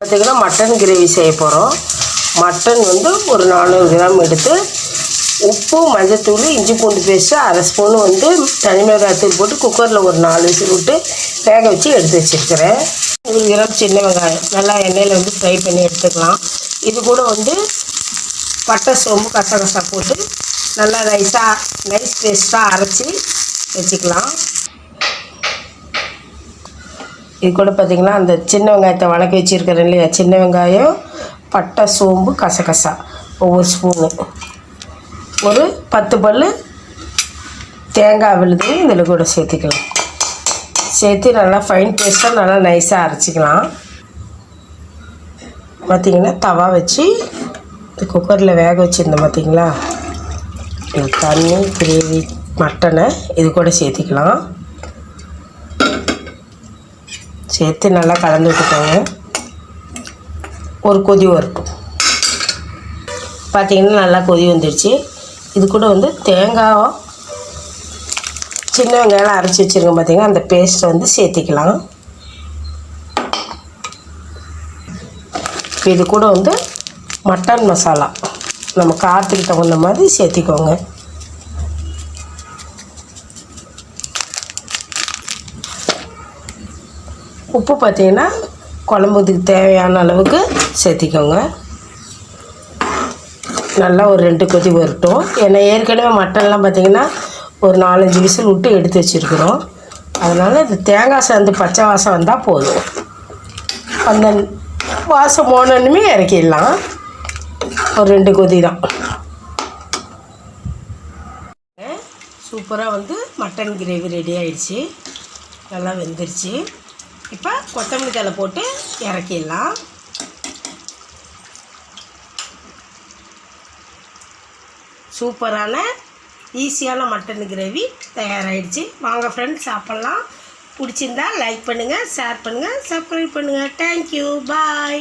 பார்த்திங்கன்னா mutton gravy செய்ய போகிறோம் மட்டன் வந்து ஒரு நானூறு கிராம் எடுத்து உப்பு மஞ்சத்தூள் இஞ்சி பூண்டு பேஸ்ட்டு அரை ஸ்பூன் வந்து தனி மிளகாய்த்தூள் போட்டு குக்கரில் ஒரு நாலு விசில் விட்டு வேக வச்சு எடுத்து வச்சுருக்கிறேன். ஒரு கிராம் சின்ன வெங்காயம் நல்லா எண்ணெயில் வந்து ஃப்ரை பண்ணி எடுத்துக்கலாம். இது கூட வந்து பட்டை சோம்பு கசகசா போட்டு நல்லா நைஸாக நைஸ் பேஸ்ட்டாக அரைச்சி வச்சுக்கலாம். இது கூட பார்த்திங்கன்னா அந்த சின்ன வெங்காயத்தை வணக்கி வச்சுருக்கிறேன் இல்லையா? சின்ன வெங்காயம் பட்டை சோம்பு கசகசா. ஒவ்வொரு ஸ்பூனு ஒரு பத்து பல் தேங்காய் விழுது இதில் கூட சேர்த்துக்கலாம். சேர்த்து நல்லா ஃபைன் பேஸ்ட்டாக நல்லா நைஸாக அரைச்சிக்கலாம். பார்த்திங்கன்னா தவா வச்சு இந்த குக்கரில் வேக வச்சுருந்தோம் பார்த்திங்களா தண்ணி கிரேவி மட்டனை இது கூட சேர்த்திக்கலாம். சேர்த்து நல்லா கலந்து விட்டுக்கோங்க ஒரு கொதி வரட்டும். பார்த்திங்கன்னா நல்லா கொதி வந்துடுச்சு. இது கூட வந்து தேங்காய் சின்ன வெங்காயம் அரைச்சி வச்சுருக்கோம் பார்த்தீங்கன்னா அந்த பேஸ்ட்டை வந்து சேர்த்திக்கலாம். இது கூட வந்து மட்டன் மசாலா நம்ம காற்றுக்கு தகுந்த மாதிரி சேர்த்திக்கோங்க. உப்பு பார்த்திங்கன்னா குழம்புக்கு தேவையான அளவுக்கு சேர்த்திக்கோங்க. நல்லா ஒரு ரெண்டு கொதி வரட்டும். ஏன்னா ஏற்கனவே மட்டன்லாம் பார்த்திங்கன்னா ஒரு நாலஞ்சு விசில் விட்டு எடுத்து வச்சுருக்குறோம். அதனால் இது தேங்காய் சேர்ந்து பச்சை வாசம் வந்தால் போதும். அந்த வாசம் போனோன்னுமே இறக்கிடலாம். ஒரு ரெண்டு கொதி தான். சூப்பராக வந்து மட்டன் கிரேவி ரெடி ஆயிடுச்சு. நல்லா வெந்துருச்சு. இப்போ கொத்தமல்லி தழை போட்டு இறக்கிடலாம். சூப்பரான ஈஸியான மட்டன் கிரேவி தயாராகிடுச்சு வாங்க ஃப்ரெண்ட்ஸ் சாப்பிட்லாம். பிடிச்சிருந்தா லைக் பண்ணுங்கள் ஷேர் பண்ணுங்கள் சப்ஸ்கிரைப் பண்ணுங்கள் தேங்க்யூ பாய்